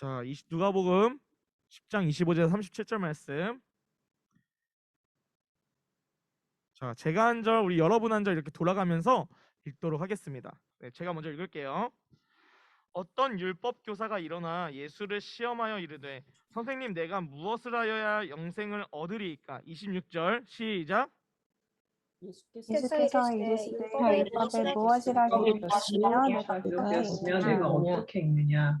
자, 이 누가복음 10장 25절에서 37절 말씀. 자, 제가 한 절, 우리 여러분 한 절 이렇게 돌아가면서 읽도록 하겠습니다. 네, 제가 먼저 읽을게요. 어떤 율법 교사가 일어나 예수를 시험하여 이르되 선생님 내가 무엇을 하여야 영생을 얻으리이까? 26절 시작. 예수께서 이르시되 율법에 무엇이라고 읽었으며 내가 내가 어떻게 읽느냐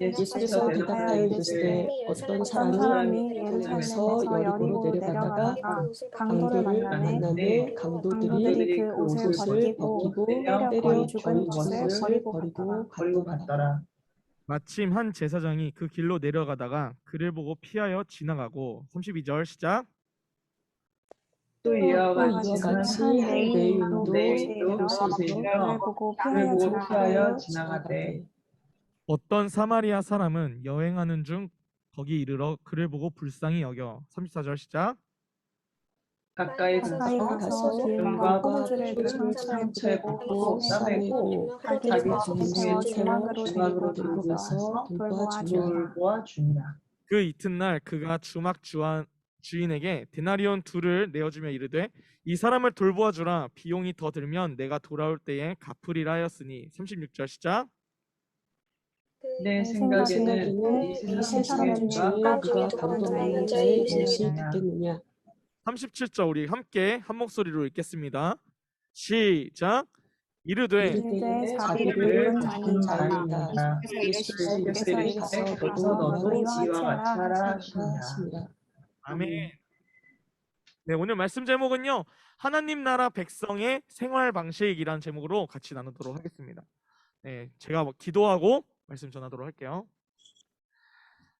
예수께서 대답하여 이르시되 어떤 사람이 예루살렘에서 여리고로 여리고 내려가다가 강도를 만나매 강도들이 강도들이 그 옷을 벗기고 때려 버린 것을 버리고 갔더라. 마침 한 제사장이 그 길로 내려가다가 그를 보고 피하여 지나가고 32절 시작. 또 이와 같이 레인도 그를 보고 피하여 지나가되 어떤 사마리아 사람은 여행하는 중 거기 이르러 그를 보고 불쌍히 여겨. 34절 시작. 가까이 가서 그 상처에 상처에 붙이고 붙고 싸매고 자기 주막으로 주막으로 들고 가서 가서 돌보아 돌보아 주니라. 돌보아 주니라. 그 이튿날 그가 주막 주한 주인에게 데나리온 둘을 내어주며 이르되 이 사람을 돌보아 주라. 비용이 더 들면 내가 돌아올 때에 갚으리라 하였으니. 36절 시작 내내 생각에는 생각에는 이이 세상 중에 누가 만난 만난 자의 인생이냐. 듣겠느냐. 37절 우리 함께 한 목소리로 읽겠습니다. 시작. 이르되 이르되 자기를. 예수께서 가서 너도 지와 아멘. 네 오늘 말씀 제목은요 하나님 나라 백성의 생활 방식이라는 제목으로 같이 나누도록 하겠습니다. 네 제가 뭐 기도하고 말씀 전하도록 할게요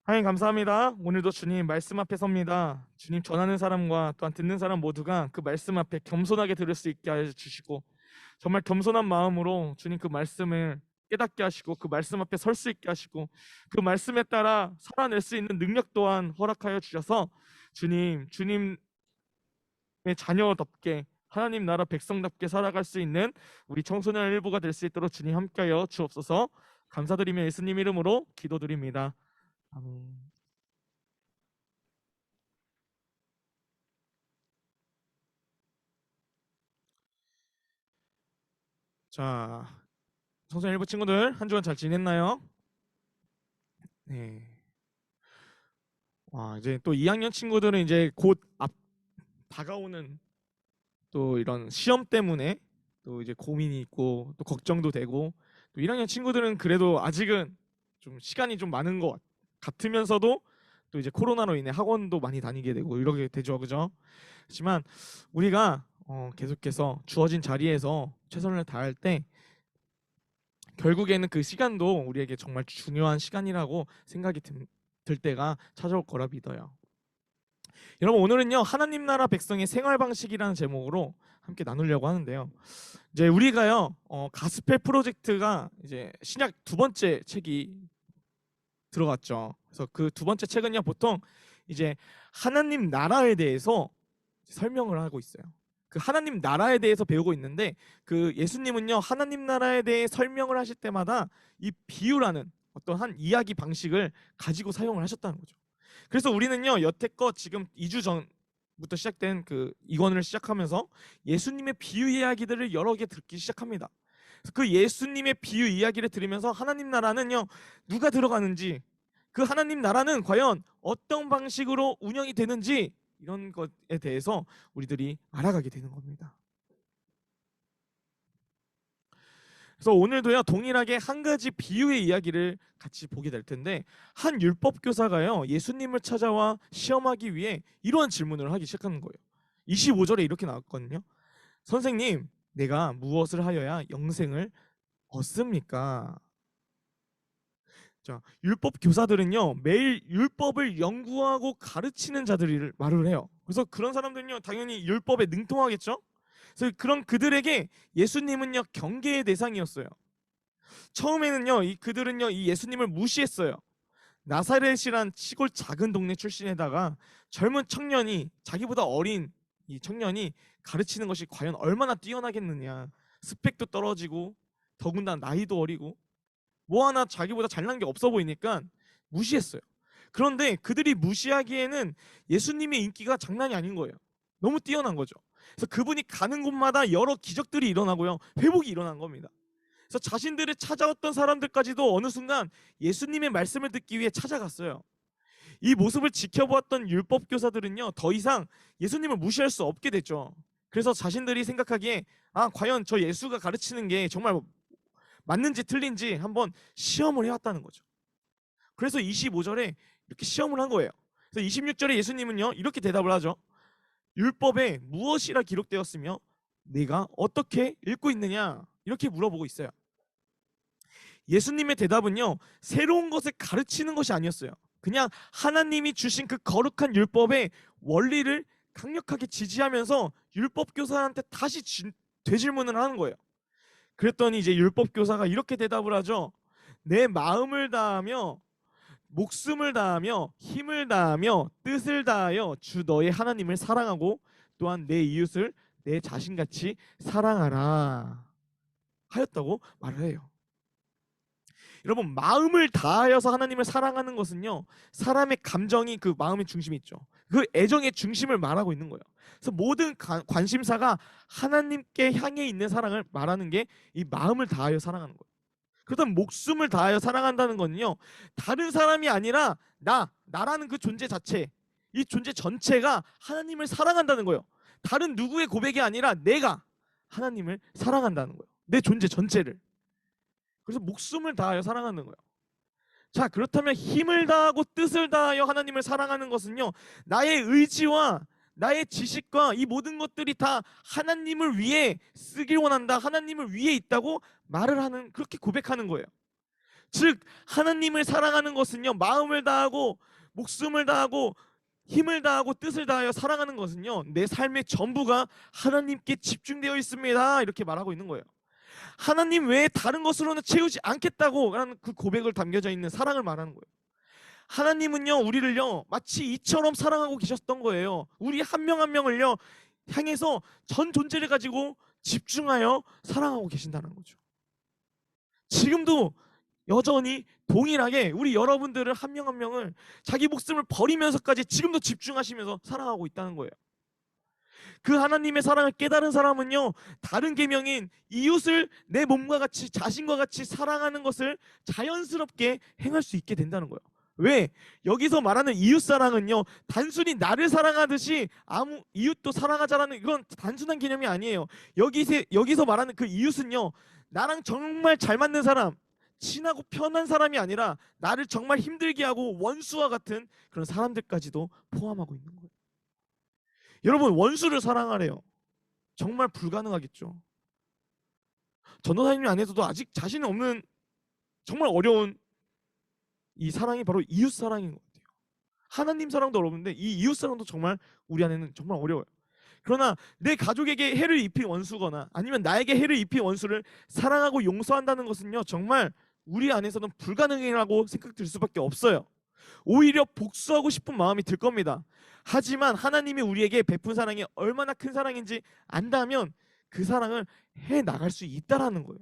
하나님 감사합니다. 오늘도 주님 말씀 앞에 섭니다. 주님 전하는 사람과 또한 듣는 사람 모두가 그 말씀 앞에 겸손하게 들을 수 있게 하여 주시고 정말 겸손한 마음으로 주님 그 말씀을 깨닫게 하시고 그 말씀 앞에 설 수 있게 하시고 그 말씀에 따라 살아낼 수 있는 능력 또한 허락하여 주셔서 주님 주님의 자녀답게 하나님 나라 백성답게 살아갈 수 있는 우리 청소년 일부가 될 수 있도록 주님 함께하여 주옵소서 감사드리며 예수님 이름으로 기도드립니다. 아멘. 자, 청소년 일부 친구들 한 주간 잘 지냈나요? 네. 와, 이제 또 2학년 친구들은 이제 곧 앞 다가오는 또 이런 시험 때문에 또 이제 고민이 있고 또 걱정도 되고 또 1학년 친구들은 그래도 아직은 좀 시간이 좀 많은 것 같- 같으면서도 또 이제 코로나로 인해 학원도 많이 다니게 되고 이러게 되죠, 그죠? 하지만 우리가 어, 계속해서 주어진 자리에서 최선을 다할 때 결국에는 그 시간도 우리에게 정말 중요한 시간이라고 생각이 든- 들 때가 찾아올 거라 믿어요. 여러분 오늘은요 하나님 나라 백성의 생활 방식이라는 제목으로 함께 나누려고 하는데요. 이제 우리가요 어, 가스펠 프로젝트가 이제 신약 두 번째 책이 들어갔죠. 그래서 그 두 번째 책은요 보통 이제 하나님 나라에 대해서 설명을 하고 있어요. 그 하나님 나라에 대해서 배우고 있는데 그 예수님은요 하나님 나라에 대해 설명을 하실 때마다 이 비유라는 어떤 한 이야기 방식을 가지고 사용을 하셨다는 거죠. 그래서 우리는요 여태껏 지금 2주 전 부터 시작된 그 이권을 시작하면서 예수님의 비유 이야기들을 여러 개 듣기 시작합니다. 그 예수님의 비유 이야기를 들으면서 하나님 나라는요 누가 들어가는지 그 하나님 나라는 과연 어떤 방식으로 운영이 되는지 이런 것에 대해서 우리들이 알아가게 되는 겁니다. 그래서 오늘도요 동일하게 한 가지 비유의 이야기를 같이 보게 될 텐데 한 율법 교사가요 예수님을 찾아와 시험하기 위해 이러한 질문을 하기 시작하는 거예요. 25절에 이렇게 나왔거든요. 선생님, 내가 무엇을 하여야 영생을 얻습니까? 자, 율법 교사들은요 매일 율법을 연구하고 가르치는 자들을 말을 해요. 그래서 그런 사람들은요 당연히 율법에 능통하겠죠. 그래서 그런 그들에게 예수님은요 경계의 대상이었어요. 처음에는요 이 그들은요 이 예수님을 무시했어요. 나사렛이란 시골 작은 동네 출신에다가 젊은 청년이 자기보다 어린 이 청년이 가르치는 것이 과연 얼마나 뛰어나겠느냐. 스펙도 떨어지고 더군다나 나이도 어리고 뭐 하나 자기보다 잘난 게 없어 보이니까 무시했어요. 그런데 그들이 무시하기에는 예수님의 인기가 장난이 아닌 거예요. 너무 뛰어난 거죠. 그래서 그분이 가는 곳마다 여러 기적들이 일어나고요. 회복이 일어난 겁니다. 그래서 자신들을 찾아왔던 사람들까지도 어느 순간 예수님의 말씀을 듣기 위해 찾아갔어요. 이 모습을 지켜보았던 율법 교사들은요. 더 이상 예수님을 무시할 수 없게 됐죠. 그래서 자신들이 생각하기에 아, 과연 저 예수가 가르치는 게 정말 맞는지 틀린지 한번 시험을 해 왔다는 거죠. 그래서 25절에 이렇게 시험을 한 거예요. 그래서 26절에 예수님은요 이렇게 대답을 하죠. 율법에 무엇이라 기록되었으며 네가 어떻게 읽고 있느냐 이렇게 물어보고 있어요. 예수님의 대답은요 새로운 것을 가르치는 것이 아니었어요. 그냥 하나님이 주신 그 거룩한 율법의 원리를 강력하게 지지하면서 율법 교사한테 다시 진- 되질문을 하는 거예요. 그랬더니 이제 율법 교사가 이렇게 대답을 하죠. 내 마음을 다하며 목숨을 다하며 힘을 다하며 뜻을 다하여 주 너의 하나님을 사랑하고 또한 내 이웃을 내 자신같이 사랑하라 하였다고 말을 해요. 여러분 마음을 다하여서 하나님을 사랑하는 것은요 사람의 감정이 그 마음의 중심이 있죠. 그 애정의 중심을 말하고 있는 거예요. 그래서 모든 가- 관심사가 하나님께 향해 있는 사랑을 말하는 게 이 마음을 다하여 사랑하는 거예요. 그렇다면 목숨을 다하여 사랑한다는 건요 다른 사람이 아니라 나 나라는 그 존재 자체 이 존재 전체가 하나님을 사랑한다는 거예요. 다른 누구의 고백이 아니라 내가 하나님을 사랑한다는 거예요. 내 존재 전체를. 그래서 목숨을 다하여 사랑하는 거예요. 자, 그렇다면 힘을 다하고 뜻을 다하여 하나님을 사랑하는 것은요. 나의 의지와 나의 지식과 이 모든 것들이 다 하나님을 위해 쓰길 원한다. 하나님을 위해 있다고 말을 하는 그렇게 고백하는 거예요. 즉 하나님을 사랑하는 것은요. 마음을 다하고 목숨을 다하고 힘을 다하고 뜻을 다하여 사랑하는 것은요. 내 삶의 전부가 하나님께 집중되어 있습니다. 이렇게 말하고 있는 거예요. 하나님 외에 다른 것으로는 채우지 않겠다고 하는 그 고백을 담겨져 있는 사랑을 말하는 거예요. 하나님은요 우리를요 마치 이처럼 사랑하고 계셨던 거예요. 우리 한명한 명을요 향해서 전 존재를 가지고 집중하여 사랑하고 계신다는 거죠. 지금도 여전히 동일하게 우리 여러분들을 한명한 명을 자기 목숨을 버리면서까지 지금도 집중하시면서 사랑하고 있다는 거예요. 그 하나님의 사랑을 깨달은 사람은요 다른 계명인 이웃을 내 몸과 같이 자신과 같이 사랑하는 것을 자연스럽게 행할 수 있게 된다는 거예요. 왜? 여기서 말하는 이웃 사랑은요 단순히 나를 사랑하듯이 아무 이웃도 사랑하자라는 이건 단순한 개념이 아니에요. 여기서 여기서 말하는 그 이웃은요 나랑 정말 잘 맞는 사람, 친하고 편한 사람이 아니라 나를 정말 힘들게 하고 원수와 같은 그런 사람들까지도 포함하고 있는 거예요. 여러분 원수를 사랑하래요. 정말 불가능하겠죠. 전도사님 안에서도 아직 자신 없는 정말 어려운 이 사랑이 바로 이웃 사랑인 것 같아요. 하나님 사랑도 어려운데 이 이웃 사랑도 정말 우리 안에는 정말 어려워요. 그러나 내 가족에게 해를 입힌 원수거나 아니면 나에게 해를 입힌 원수를 사랑하고 용서한다는 것은요 정말 우리 안에서는 불가능이라고 생각될 수밖에 없어요. 오히려 복수하고 싶은 마음이 들 겁니다. 하지만 하나님이 우리에게 베푼 사랑이 얼마나 큰 사랑인지 안다면 그 사랑을 해 나갈 수 있다라는 거예요.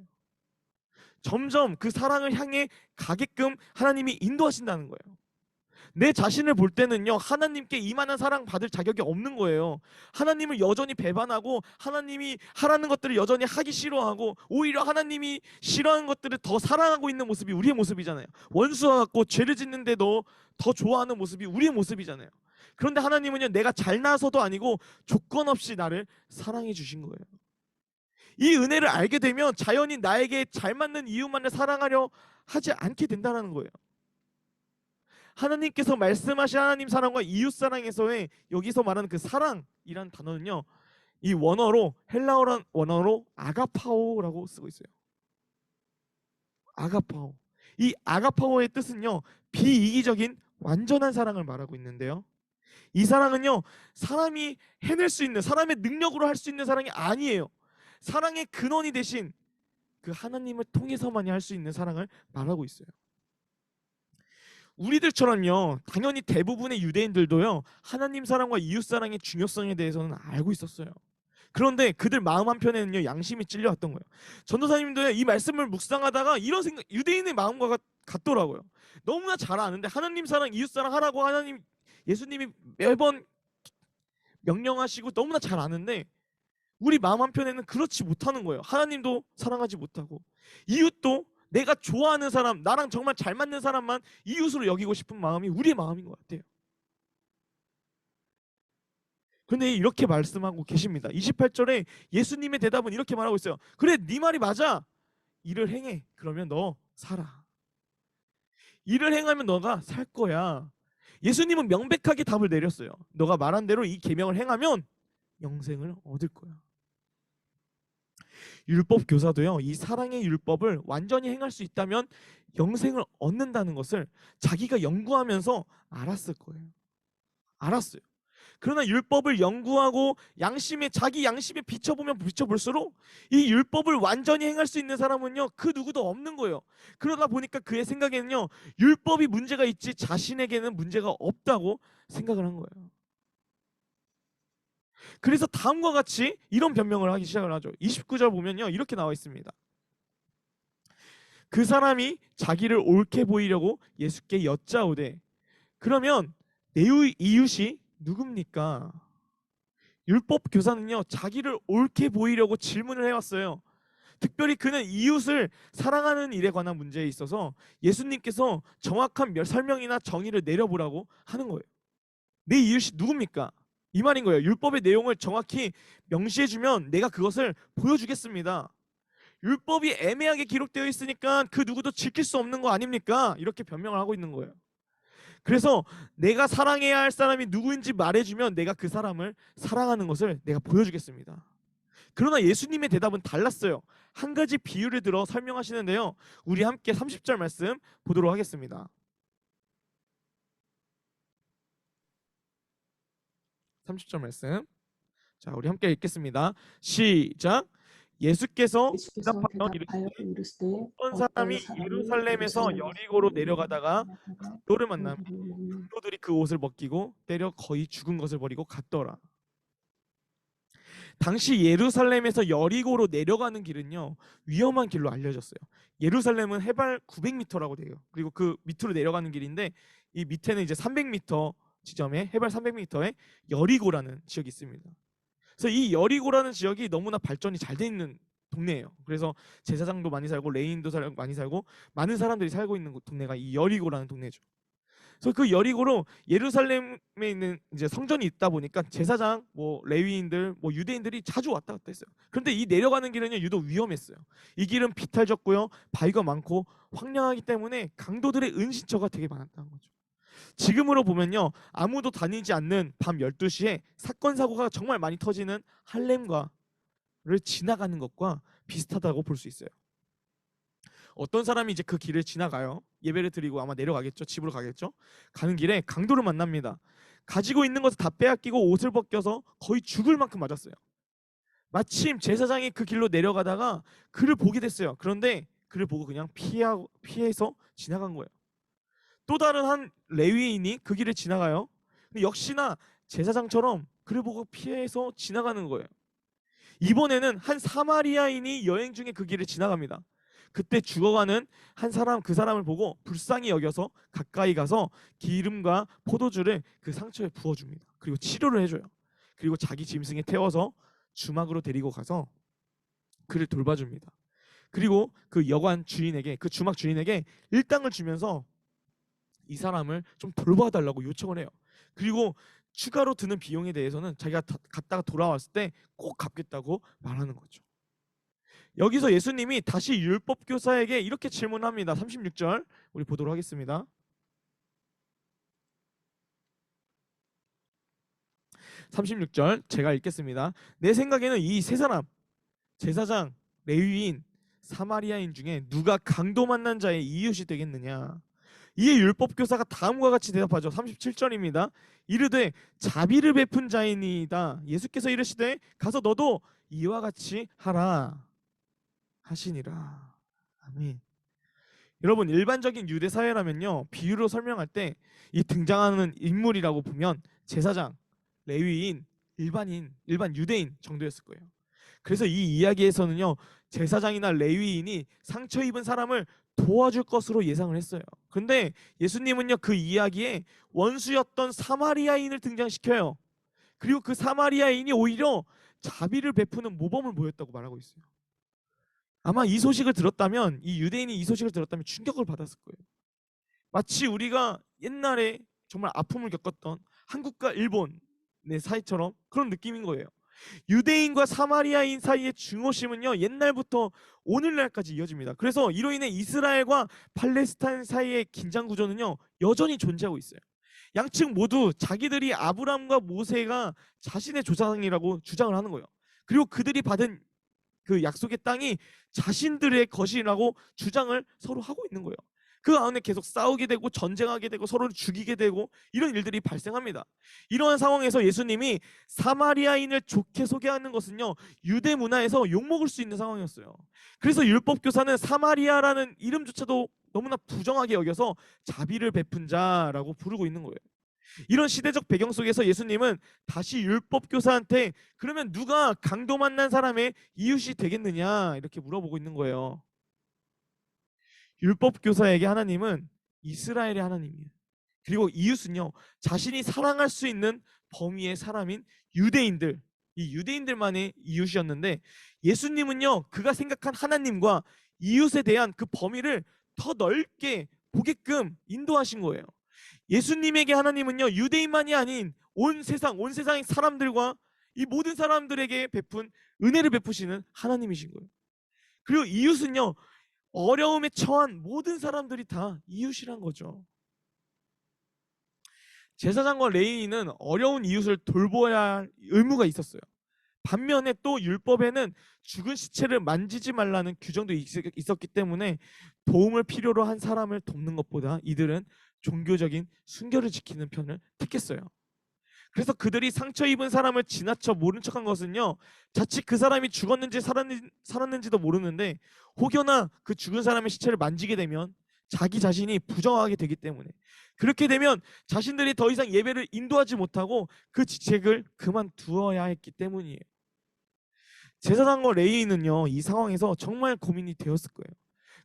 점점 그 사랑을 향해 가게끔 하나님이 인도하신다는 거예요. 내 자신을 볼 때는요 하나님께 이만한 사랑 받을 자격이 없는 거예요. 하나님을 여전히 배반하고 하나님이 하라는 것들을 여전히 하기 싫어하고 오히려 하나님이 싫어하는 것들을 더 사랑하고 있는 모습이 우리의 모습이잖아요. 원수와 같고 죄를 짓는데도 더 좋아하는 모습이 우리의 모습이잖아요. 그런데 하나님은요 내가 잘나서도 아니고 조건 없이 나를 사랑해 주신 거예요. 이 은혜를 알게 되면 자연히 나에게 잘 맞는 이웃만을 사랑하려 하지 않게 된다는 거예요. 하나님께서 말씀하신 하나님 사랑과 이웃 사랑에서의 여기서 말하는 그 사랑이란 단어는요. 이 원어로 헬라어란 원어로 아가파오라고 쓰고 있어요. 아가파오. 이 아가파워의 뜻은요 비이기적인 완전한 사랑을 말하고 있는데요. 이 사랑은요 사람이 해낼 수 있는 사람의 능력으로 할 수 있는 사랑이 아니에요. 사랑의 근원이 대신 그 하나님을 통해서만이 할 수 있는 사랑을 말하고 있어요. 우리들처럼요 당연히 대부분의 유대인들도요 하나님 사랑과 이웃 사랑의 중요성에 대해서는 알고 있었어요. 그런데 그들 마음 한편에는요 양심이 찔려왔던 거예요. 전도사님도 이 말씀을 묵상하다가 이런 생각 유대인의 마음과 같, 같더라고요. 너무나 잘 아는데 하나님 사랑 이웃 사랑 하라고 하나님 예수님이 매번 명령하시고 너무나 잘 아는데 우리 마음 한편에는 그렇지 못하는 거예요. 하나님도 사랑하지 못하고 이웃도 내가 좋아하는 사람, 나랑 정말 잘 맞는 사람만 이웃으로 여기고 싶은 마음이 우리의 마음인 것 같아요. 근데 이렇게 말씀하고 계십니다. 28절에 예수님의 대답은 이렇게 말하고 있어요. 그래, 네 말이 맞아. 일을 행해. 그러면 너 살아. 일을 행하면 너가 살 거야. 예수님은 명백하게 답을 내렸어요. 너가 말한 대로 이 계명을 행하면 영생을 얻을 거야. 율법 교사도요. 이 사랑의 율법을 완전히 행할 수 있다면 영생을 얻는다는 것을 자기가 연구하면서 알았을 거예요. 알았어요. 그러나 율법을 연구하고 양심에 자기 양심에 비춰보면 비춰볼수록 이 율법을 완전히 행할 수 있는 사람은요 그 누구도 없는 거예요. 그러다 보니까 그의 생각에는요 율법이 문제가 있지 자신에게는 문제가 없다고 생각을 한 거예요. 그래서 다음과 같이 이런 변명을 하기 시작을 하죠. 29절 보면요 이렇게 나와 있습니다. 그 사람이 자기를 옳게 보이려고 예수께 여짜오되 그러면 내 이웃이 누굽니까? 율법 교사는요 자기를 옳게 보이려고 질문을 해왔어요. 특별히 그는 이웃을 사랑하는 일에 관한 문제에 있어서 예수님께서 정확한 몇- 설명이나 정의를 내려보라고 하는 거예요. 내 이웃이 누굽니까? 이 말인 거예요. 율법의 내용을 정확히 명시해주면 내가 그것을 보여주겠습니다. 율법이 애매하게 기록되어 있으니까 그 누구도 지킬 수 없는 거 아닙니까? 이렇게 변명을 하고 있는 거예요. 그래서 내가 사랑해야 할 사람이 누구인지 말해주면 내가 그 사람을 사랑하는 것을 내가 보여주겠습니다. 그러나 예수님의 대답은 달랐어요. 한 가지 비유를 들어 설명하시는데요. 우리 함께 30절 말씀 보도록 하겠습니다. 30절 말씀. 자, 우리 함께 읽겠습니다. 시작. 예수께서 대답하여 이르시되 어떤 사람이 예루살렘에서 여리고로 내려가다가 너를 만나면 그들이 그 옷을 벗기고 때려 거의 죽은 것을 버리고 갔더라. 당시 예루살렘에서 여리고로 내려가는 길은요 위험한 길로 알려졌어요. 예루살렘은 해발 900m라고 돼요. 그리고 그 밑으로 내려가는 길인데 이 밑에는 이제 300m 지점에 해발 300m에 여리고라는 지역이 있습니다. 그래서 이 여리고라는 지역이 너무나 발전이 잘 돼 있는 동네예요. 그래서 제사장도 많이 살고 레인도 살 많이 살고 많은 사람들이 살고 있는 곳- 동네가 이 여리고라는 동네죠. 그래서 그 여리고로 예루살렘에 있는 이제 성전이 있다 보니까 제사장, 뭐 레위인들, 뭐 유대인들이 자주 왔다 갔다 했어요. 그런데 이 내려가는 길은요 유독 위험했어요. 이 길은 비탈졌고요, 바위가 많고 황량하기 때문에 강도들의 은신처가 되게 많았다는 거죠. 지금으로 보면요 아무도 다니지 않는 밤 12시에 사건 사고가 정말 많이 터지는 할렘과를 지나가는 것과 비슷하다고 볼 수 있어요. 어떤 사람이 이제 그 길을 지나가요. 예배를 드리고 아마 내려가겠죠. 집으로 가겠죠. 가는 길에 강도를 만납니다. 가지고 있는 것을 다 빼앗기고 옷을 벗겨서 거의 죽을 만큼 맞았어요. 마침 제사장이 그 길로 내려가다가 그를 보게 됐어요. 그런데 그를 보고 그냥 피하, 피해서 지나간 거예요. 또 다른 한 레위인이 그 길을 지나가요. 역시나 제사장처럼 그를 보고 피해서 지나가는 거예요. 이번에는 한 사마리아인이 여행 중에 그 길을 지나갑니다. 그때 죽어가는 한 사람 그 사람을 보고 불쌍히 여겨서 가까이 가서 기름과 포도주를 그 상처에 부어줍니다. 그리고 치료를 해줘요. 그리고 자기 짐승에 태워서 주막으로 데리고 가서 그를 돌봐줍니다. 그리고 그 여관 주인에게 그 주막 주인에게 일당을 주면서 이 사람을 좀 돌봐달라고 요청을 해요. 그리고 추가로 드는 비용에 대해서는 자기가 다- 갔다가 돌아왔을 때 꼭 갚겠다고 말하는 거죠. 여기서 예수님이 다시 율법 교사에게 이렇게 질문합니다. 36절 우리 보도록 하겠습니다. 36절 제가 읽겠습니다. 내 생각에는 이 세 사람 제사장, 레위인, 사마리아인 중에 누가 강도 만난 자의 이웃이 되겠느냐? 이에 율법 교사가 다음과 같이 대답하죠. 37절입니다. 이르되 자비를 베푼 자이니이다. 예수께서 이르시되 가서 너도 이와 같이 하라 하시니라. 아멘. 여러분 일반적인 유대 사회라면요 비유로 설명할 때 이 등장하는 인물이라고 보면 제사장, 레위인, 일반인, 일반 유대인 정도였을 거예요. 그래서 이 이야기에서는요 제사장이나 레위인이 상처 입은 사람을 도와줄 것으로 예상을 했어요. 근데 예수님은요 그 이야기에 원수였던 사마리아인을 등장시켜요. 그리고 그 사마리아인이 오히려 자비를 베푸는 모범을 보였다고 말하고 있어요. 아마 이 소식을 들었다면 이 유대인이 이 소식을 들었다면 충격을 받았을 거예요. 마치 우리가 옛날에 정말 아픔을 겪었던 한국과 일본의 사이처럼 그런 느낌인 거예요. 유대인과 사마리아인 사이의 중호심은요 옛날부터 오늘날까지 이어집니다. 그래서 이로 인해 이스라엘과 팔레스타인 사이의 긴장 구조는요 여전히 존재하고 있어요. 양측 모두 자기들이 아브람과 모세가 자신의 조상이라고 주장을 하는 거예요. 그리고 그들이 받은 그 약속의 땅이 자신들의 것이라고 주장을 서로 하고 있는 거예요. 그 안에 계속 싸우게 되고 전쟁하게 되고 서로를 죽이게 되고 이런 일들이 발생합니다. 이러한 상황에서 예수님이 사마리아인을 좋게 소개하는 것은요 유대 문화에서 욕먹을 수 있는 상황이었어요. 그래서 율법 교사는 사마리아라는 이름조차도 너무나 부정하게 여겨서 자비를 베푼 자라고 부르고 있는 거예요. 이런 시대적 배경 속에서 예수님은 다시 율법 교사한테 그러면 누가 강도 만난 사람의 이웃이 되겠느냐 이렇게 물어보고 있는 거예요. 율법 교사에게 하나님은 이스라엘의 하나님이에요. 그리고 이웃은요 자신이 사랑할 수 있는 범위의 사람인 유대인들 이 유대인들만의 이웃이었는데 예수님은요 그가 생각한 하나님과 이웃에 대한 그 범위를 더 넓게 보게끔 인도하신 거예요. 예수님에게 하나님은요 유대인만이 아닌 온 세상 온 세상의 사람들과 이 모든 사람들에게 베푼 은혜를 베푸시는 하나님이신 거예요. 그리고 이웃은요 어려움에 처한 모든 사람들이 다 이웃이란 거죠. 제사장과 레위인은 어려운 이웃을 돌보아야 할 의무가 있었어요. 반면에 또 율법에는 죽은 시체를 만지지 말라는 규정도 있- 있었기 때문에 도움을 필요로 한 사람을 돕는 것보다 이들은 종교적인 순결을 지키는 편을 택했어요. 그래서 그들이 상처 입은 사람을 지나쳐 모른 척한 것은요 자칫 그 사람이 죽었는지 살았는, 살았는지 도 모르는데 혹여나 그 죽은 사람의 시체를 만지게 되면 자기 자신이 부정하게 되기 때문에 그렇게 되면 자신들이 더 이상 예배를 인도하지 못하고 그 직책을 그만두어야 했기 때문이에요. 제사장과 레이인은요 이 상황에서 정말 고민이 되었을 거예요.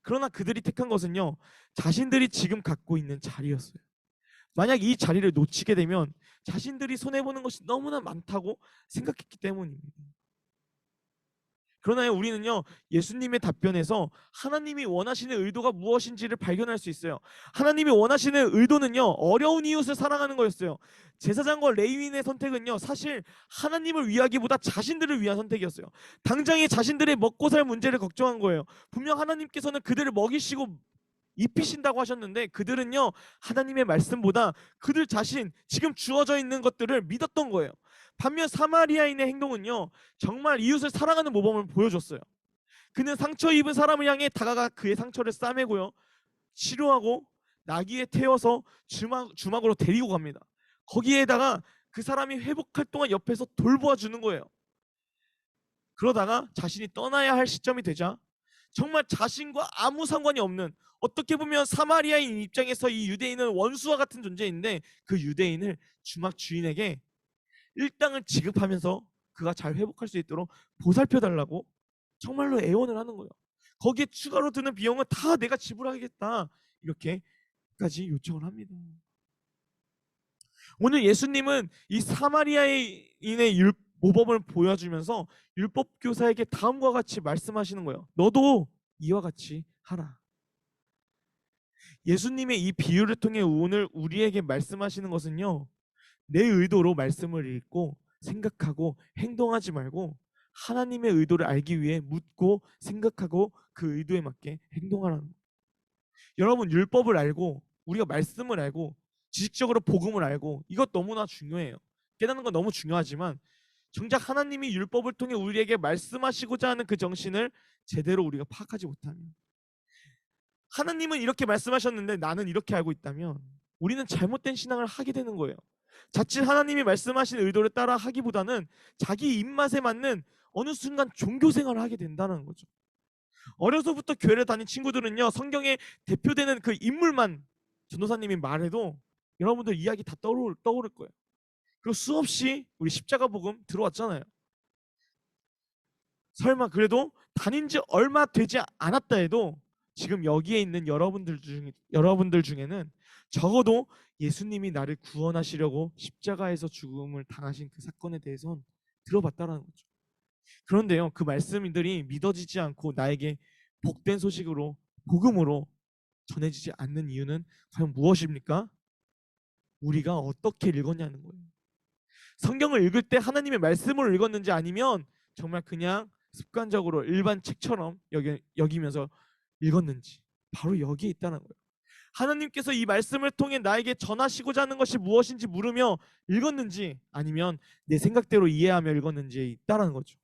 그러나 그들이 택한 것은요 자신들이 지금 갖고 있는 자리였어요. 만약 이 자리를 놓치게 되면 자신들이 손해 보는 것이 너무나 많다고 생각했기 때문입니다. 그러나 우리는요 예수님의 답변에서 하나님이 원하시는 의도가 무엇인지를 발견할 수 있어요. 하나님이 원하시는 의도는요 어려운 이웃을 사랑하는 거였어요. 제사장과 레위인의 선택은요 사실 하나님을 위하기보다 자신들을 위한 선택이었어요. 당장에 자신들의 먹고 살 문제를 걱정한 거예요. 분명 하나님께서는 그들을 먹이시고 입히신다고 하셨는데 그들은요 하나님의 말씀보다 그들 자신 지금 주어져 있는 것들을 믿었던 거예요. 반면 사마리아인의 행동은요 정말 이웃을 사랑하는 모범을 보여줬어요. 그는 상처 입은 사람을 향해 다가가 그의 상처를 싸매고요 치료하고 나귀에 태워서 주막, 주막으로 데리고 갑니다. 거기에다가 그 사람이 회복할 동안 옆에서 돌보아 주는 거예요. 그러다가 자신이 떠나야 할 시점이 되자 정말 자신과 아무 상관이 없는 어떻게 보면 사마리아인 입장에서 이 유대인은 원수와 같은 존재인데 그 유대인을 주막 주인에게 일당을 지급하면서 그가 잘 회복할 수 있도록 보살펴 달라고 정말로 애원을 하는 거예요. 거기에 추가로 드는 비용은 다 내가 지불하겠다 이렇게까지 요청을 합니다. 오늘 예수님은 이 사마리아인의 율, 모범을 보여주면서 율법 교사에게 다음과 같이 말씀하시는 거예요. 너도 이와 같이 하라. 예수님의 이 비유를 통해 오늘 우리에게 말씀하시는 것은요. 내 의도로 말씀을 읽고 생각하고 행동하지 말고 하나님의 의도를 알기 위해 묻고 생각하고 그 의도에 맞게 행동하라는 거예요. 여러분 율법을 알고 우리가 말씀을 알고 지식적으로 복음을 알고 이것 너무나 중요해요. 깨닫는 건 너무 중요하지만 정작 하나님이 율법을 통해 우리에게 말씀하시고자 하는 그 정신을 제대로 우리가 파악하지 못하면 하나님은 이렇게 말씀하셨는데 나는 이렇게 알고 있다면 우리는 잘못된 신앙을 하게 되는 거예요. 자칫 하나님이 말씀하신 의도를 따라 하기보다는 자기 입맛에 맞는 어느 순간 종교 생활을 하게 된다는 거죠. 어려서부터 교회를 다닌 친구들은요 성경에 대표되는 그 인물만 전도사님이 말해도 여러분들 이야기 다 떠오를, 떠오를 거예요. 그리고 수없이 우리 십자가 복음 들어왔잖아요. 설마 그래도 다닌 지 얼마 되지 않았다 해도 지금 여기에 있는 여러분들 중 여러분들 중에는 적어도 예수님이 나를 구원하시려고 십자가에서 죽음을 당하신 그 사건에 대해선 들어봤다라는 거죠. 그런데요, 그 말씀들이 믿어지지 않고 나에게 복된 소식으로 복음으로 전해지지 않는 이유는 과연 무엇입니까? 우리가 어떻게 읽었냐는 거예요. 성경을 읽을 때 하나님의 말씀을 읽었는지 아니면 정말 그냥 습관적으로 일반 책처럼 여기, 여기면서 읽었는지 바로 여기에 있다는 거예요. 하나님께서 이 말씀을 통해 나에게 전하시고자 하는 것이 무엇인지 물으며 읽었는지 아니면 내 생각대로 이해하며 읽었는지에 있다라는 거죠.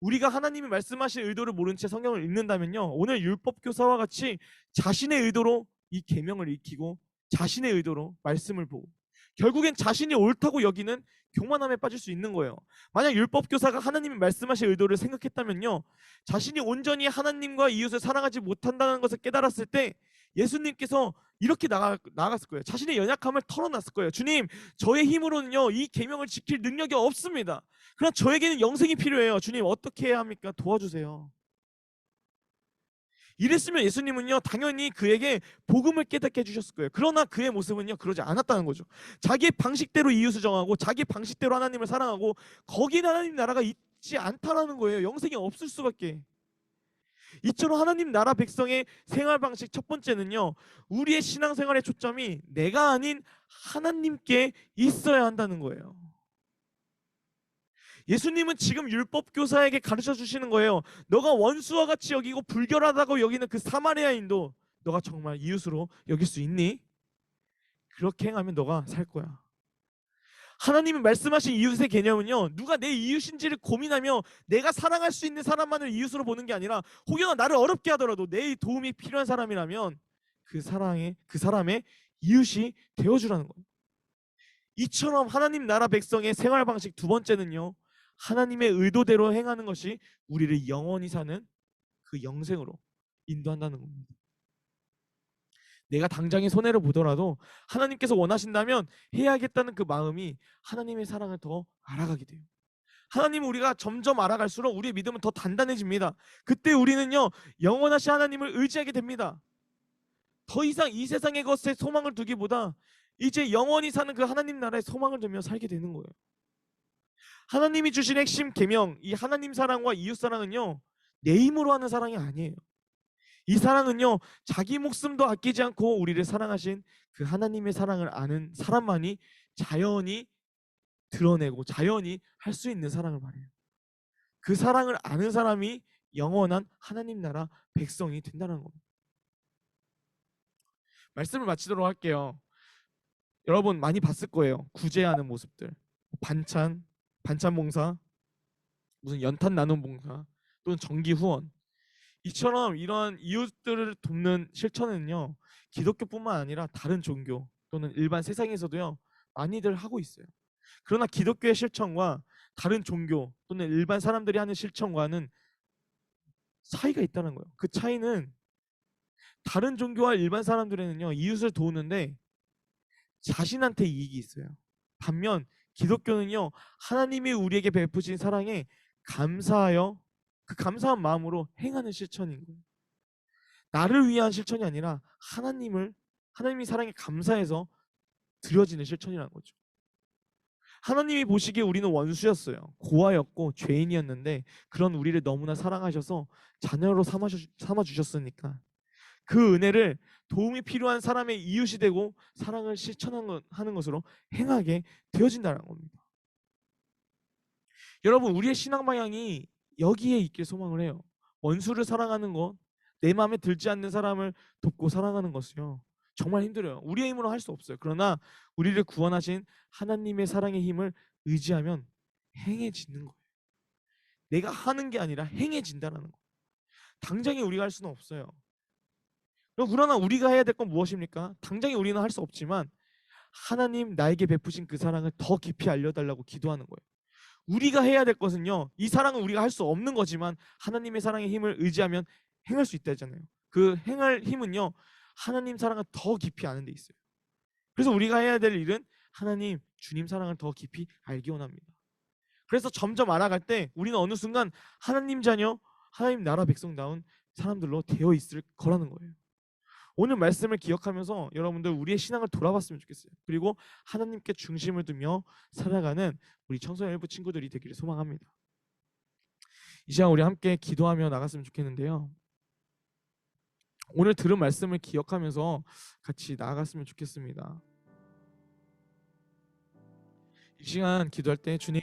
우리가 하나님이 말씀하신 의도를 모른 채 성경을 읽는다면요. 오늘 율법 교사와 같이 자신의 의도로 이 계명을 익히고 자신의 의도로 말씀을 보고 결국엔 자신이 옳다고 여기는 교만함에 빠질 수 있는 거예요. 만약 율법 교사가 하나님이 말씀하신 의도를 생각했다면요. 자신이 온전히 하나님과 이웃을 사랑하지 못한다는 것을 깨달았을 때 예수님께서 이렇게 나가, 나갔을 거예요. 자신의 연약함을 털어놨을 거예요. 주님, 저의 힘으로는요, 이 계명을 지킬 능력이 없습니다. 그러나 저에게는 영생이 필요해요. 주님, 어떻게 해야 합니까? 도와주세요. 이랬으면 예수님은요, 당연히 그에게 복음을 깨닫게 해주셨을 거예요. 그러나 그의 모습은요, 그러지 않았다는 거죠. 자기 방식대로 이웃을 정하고, 자기 방식대로 하나님을 사랑하고, 거기는 하나님 나라가 있지 않다라는 거예요. 영생이 없을 수밖에. 이처럼 하나님 나라 백성의 생활 방식 첫 번째는요. 우리의 신앙생활의 초점이 내가 아닌 하나님께 있어야 한다는 거예요. 예수님은 지금 율법 교사에게 가르쳐 주시는 거예요. 너가 원수와 같이 여기고 불결하다고 여기는 그 사마리아인도 너가 정말 이웃으로 여길 수 있니? 그렇게 행하면 너가 살 거야. 하나님이 말씀하신 이웃의 개념은요, 누가 내 이웃인지를 고민하며 내가 사랑할 수 있는 사람만을 이웃으로 보는 게 아니라 혹여나 나를 어렵게 하더라도 내 도움이 필요한 사람이라면 그 사랑의 그 사람의 이웃이 되어 주라는 거예요. 이처럼 하나님 나라 백성의 생활 방식 두 번째는요, 하나님의 의도대로 행하는 것이 우리를 영원히 사는 그 영생으로 인도한다는 겁니다. 내가 당장의 손해를 보더라도 하나님께서 원하신다면 해야겠다는 그 마음이 하나님의 사랑을 더 알아가게 돼요. 하나님을 우리가 점점 알아갈수록 우리의 믿음은 더 단단해집니다. 그때 우리는요 영원하신 하나님을 의지하게 됩니다. 더 이상 이 세상의 것에 소망을 두기보다 이제 영원히 사는 그 하나님 나라에 소망을 두며 살게 되는 거예요. 하나님이 주신 핵심 계명, 이 하나님 사랑과 이웃 사랑은요 내 힘으로 하는 사랑이 아니에요. 이 사랑은요 자기 목숨도 아끼지 않고 우리를 사랑하신 그 하나님의 사랑을 아는 사람만이 자연히 드러내고 자연히 할 수 있는 사랑을 말해요. 그 사랑을 아는 사람이 영원한 하나님 나라 백성이 된다는 겁니다. 말씀을 마치도록 할게요. 여러분 많이 봤을 거예요. 구제하는 모습들. 반찬, 반찬 봉사, 무슨 연탄 나눔 봉사, 또는 정기 후원. 이처럼 이런 이웃들을 돕는 실천은요 기독교뿐만 아니라 다른 종교 또는 일반 세상에서도요 많이들 하고 있어요. 그러나 기독교의 실천과 다른 종교 또는 일반 사람들이 하는 실천과는 차이가 있다는 거예요. 그 차이는 다른 종교와 일반 사람들에는요 이웃을 도우는데 자신한테 이익이 있어요. 반면 기독교는요 하나님이 우리에게 베푸신 사랑에 감사하여 그 감사한 마음으로 행하는 실천인 거예요. 나를 위한 실천이 아니라 하나님을 하나님이 사랑에 감사해서 드려지는 실천이라는 거죠. 하나님이 보시기에 우리는 원수였어요. 고아였고 죄인이었는데 그런 우리를 너무나 사랑하셔서 자녀로 삼아 주셨으니까 그 은혜를 도움이 필요한 사람의 이웃이 되고 사랑을 실천하는 것으로 행하게 되어진다는 겁니다. 여러분 우리의 신앙 방향이 여기에 있길 소망을 해요. 원수를 사랑하는 것, 내 마음에 들지 않는 사람을 돕고 사랑하는 것이요. 정말 힘들어요. 우리의 힘으로 할 수 없어요. 그러나 우리를 구원하신 하나님의 사랑의 힘을 의지하면 행해지는 거예요. 내가 하는 게 아니라 행해진다는 거. 당장에 우리가 할 수는 없어요. 그러나 우리가 해야 될 건 무엇입니까? 당장에 우리는 할 수 없지만 하나님 나에게 베푸신 그 사랑을 더 깊이 알려달라고 기도하는 거예요. 우리가 해야 될 것은요. 이 사랑은 우리가 할 수 없는 거지만 하나님의 사랑의 힘을 의지하면 행할 수 있다잖아요. 그 행할 힘은요. 하나님 사랑을 더 깊이 아는 데 있어요. 그래서 우리가 해야 될 일은 하나님 주님 사랑을 더 깊이 알기 원합니다. 그래서 점점 알아갈 때 우리는 어느 순간 하나님 자녀, 하나님 나라 백성다운 사람들로 되어 있을 거라는 거예요. 오늘 말씀을 기억하면서 여러분들 우리의 신앙을 돌아봤으면 좋겠어요. 그리고 하나님께 중심을 두며 살아가는 우리 청소년 일부 친구들이 되기를 소망합니다. 이 시간 우리 함께 기도하며 나갔으면 좋겠는데요. 오늘 들은 말씀을 기억하면서 같이 나아갔으면 좋겠습니다. 이 시간 기도할 때 주님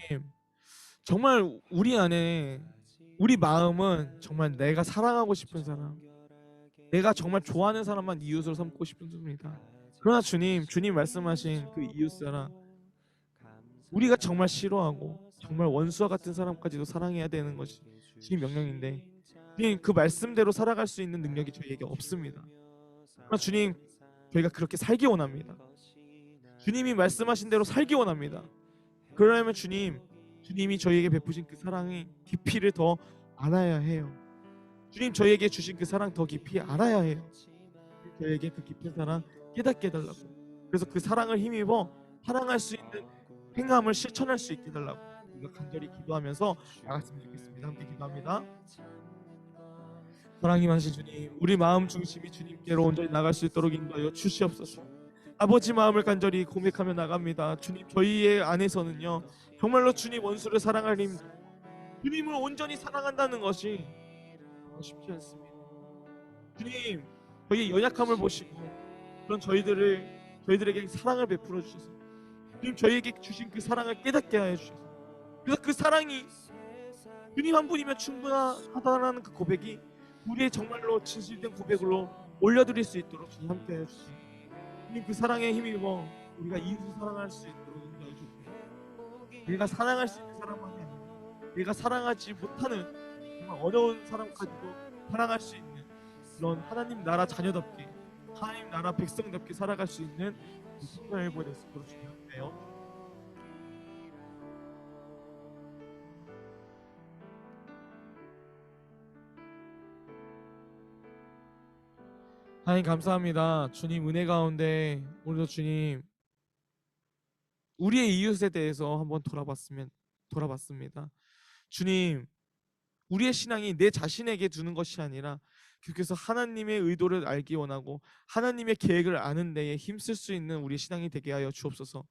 정말 우리 안에 우리 마음은 정말 내가 사랑하고 싶은 사람 내가 정말 좋아하는 사람만 이웃으로 삼고 싶습니다. 그러나 주님, 주님 말씀하신 그 이웃 사랑, 우리가 정말 싫어하고 정말 원수와 같은 사람까지도 사랑해야 되는 것이 주님 명령인데, 주님 그 말씀대로 살아갈 수 있는 능력이 저희에게 없습니다. 그러나 주님, 저희가 그렇게 살기 원합니다. 주님이 말씀하신 대로 살기 원합니다. 그러려면 주님, 주님이 저희에게 베푸신 그 사랑의 깊이를 더 알아야 해요. 주님 저희에게 주신 그 사랑 더 깊이 알아야 해요. 저희에게 그 깊은 사랑 깨닫게 해달라고. 그래서 그 사랑을 힘입어 사랑할 수 있는 행함을 실천할 수 있게 해달라고. 우리가 간절히 기도하면서 나갔으면 좋겠습니다. 함께 기도합니다. 사랑이 많으신 주님, 우리 마음 중심이 주님께로 온전히 나갈 수 있도록 인도하여 주시옵소서. 아버지 마음을 간절히 고백하며 나갑니다. 주님 저희의 안에서는요 정말로 주님 원수를 사랑할 힘, 주님을 온전히 사랑한다는 것이 쉽지 않습니다. 주님, 저희의 연약함을 보시고 그런 저희들을 저희들에게 사랑을 베풀어 주셔서 주님 저희에게 주신 그 사랑을 깨닫게 하여 주셔서 그래서 그 사랑이 주님 한 분이면 충분하다라는 그 고백이 우리의 정말로 진실된 고백으로 올려드릴 수 있도록 주님 함께 하여 주시고 주님 그 사랑에 힘입어 우리가 이웃을 사랑할 수 있도록 인도해 주시고 우리가 사랑할 수 있는 사람만이 아니라 우리가 사랑하지 못하는 정말 어려운 사람까지도 사랑할 수 있는 그런 하나님 나라 자녀답게 하나님 나라 백성답게 살아갈 수 있는 성령을 보냈으므로 주님한테요. 하나님 감사합니다. 주님 은혜 가운데 오늘도 주님 우리의 이웃에 대해서 한번 돌아봤으면 돌아봤습니다. 주님 우리의 신앙이 내 자신에게 두는 것이 아니라 그래서 하나님의 의도를 알기 원하고 하나님의 계획을 아는 데에 힘쓸 수 있는 우리 신앙이 되게 하여 주옵소서.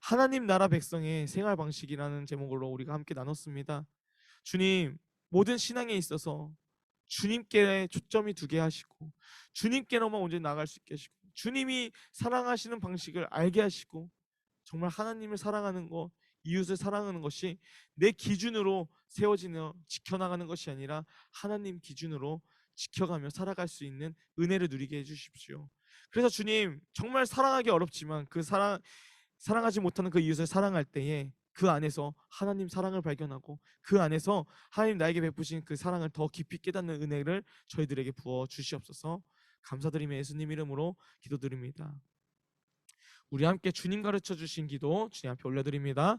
하나님 나라 백성의 생활 방식이라는 제목으로 우리가 함께 나눴습니다. 주님, 모든 신앙에 있어서 주님께 초점이 두게 하시고 주님께로만 온전히 나갈 수 있게 하시고 주님이 사랑하시는 방식을 알게 하시고 정말 하나님을 사랑하는 것, 이웃을 사랑하는 것이 내 기준으로 세워지며 지켜나가는 것이 아니라 하나님 기준으로 지켜가며 살아갈 수 있는 은혜를 누리게 해주십시오. 그래서 주님 정말 사랑하기 어렵지만 그 사랑 사랑하지 못하는 그 이웃을 사랑할 때에 그 안에서 하나님 사랑을 발견하고 그 안에서 하나님 나에게 베푸신 그 사랑을 더 깊이 깨닫는 은혜를 저희들에게 부어 주시옵소서. 감사드리며 예수님 이름으로 기도드립니다. 우리 함께 주님 가르쳐 주신 기도 주님 앞에 올려드립니다.